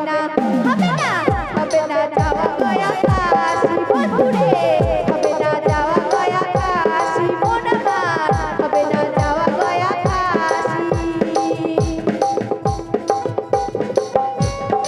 হবে না। হবে না। হবে না। যাওয়া গয়া কাশি বন্ধুরে।